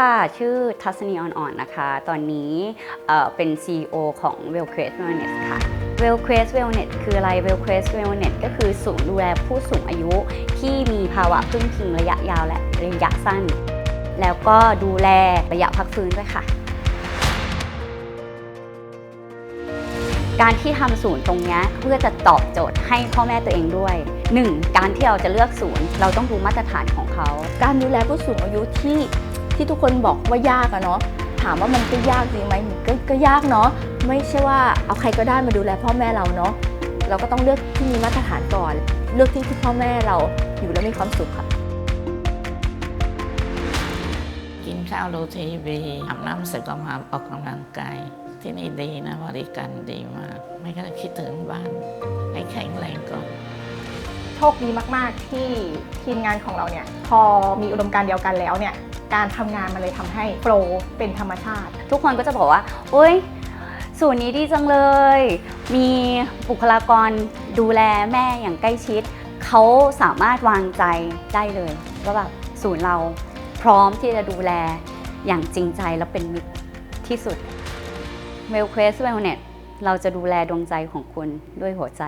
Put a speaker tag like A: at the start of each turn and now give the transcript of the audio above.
A: ค่ะ ชื่อทัศนีออนอ่อนนะคะ ตอนนี้เป็น CEO ของ Wellquest Wellness ค่ะ Wellquest Wellness คืออะไร Wellquest Wellness ก็คือศูนย์ดูแลผู้สูงอายุที่มีภาวะพึ่งพิงระยะยาวและระยะสั้น แล้วก็ดูแลระยะพักฟื้นด้วยค่ะ การที่ทำศูนย์ตรงนี้เพื่อจะตอบโจทย์ให้พ่อแม่ตัวเองด้วย 1. การที่เราจะเลือกศูนย์ เราต้องดูมาตรฐานของเขา
B: การดูแลผู้สูงอายุที่ ที่ทุกคนบอกว่ายากอะเนาะถามว่ามันก็ยากจริงไหมก็ก็ยากเนาะไม่ใช่ว่าเอาใครก็ได้มาดูแลพ่อแม่เราเนาะเราก็ต้องเลือกที่มีมาตรฐานก่อน เลือกที่ที่พ่อแม่เราอยู่แล้วมีความสุขค่ะ
C: กินข้าวดูทีวีอาบน้ำเสร็จก็มาออกกำลังกายที่นี่ดีนะบริการดีมาก ไม่ก็คิดถึงบ้าน ให้แข็งแรงก่อน
D: โชคดีมาก ๆ ที่ทีมงานของเราเนี่ย พอมีอุดมการณ์เดียวกันแล้วเนี่ย การทำงานมันเลยทำให้โปรเป็นธรรมชาติ
A: ทุกคนก็จะบอกว่าโอ๊ยศูนย์นี้ดีจังเลย มีบุคลากรดูแลแม่อย่างใกล้ชิด เขาสามารถวางใจได้เลยว่าแบบศูนย์เราพร้อมที่จะดูแลอย่างจริงใจและเป็นมิตรที่สุด w e l l q u e s t w e l l n e s เราจะดูแลดวงใจของคุณด้วยหัวใจ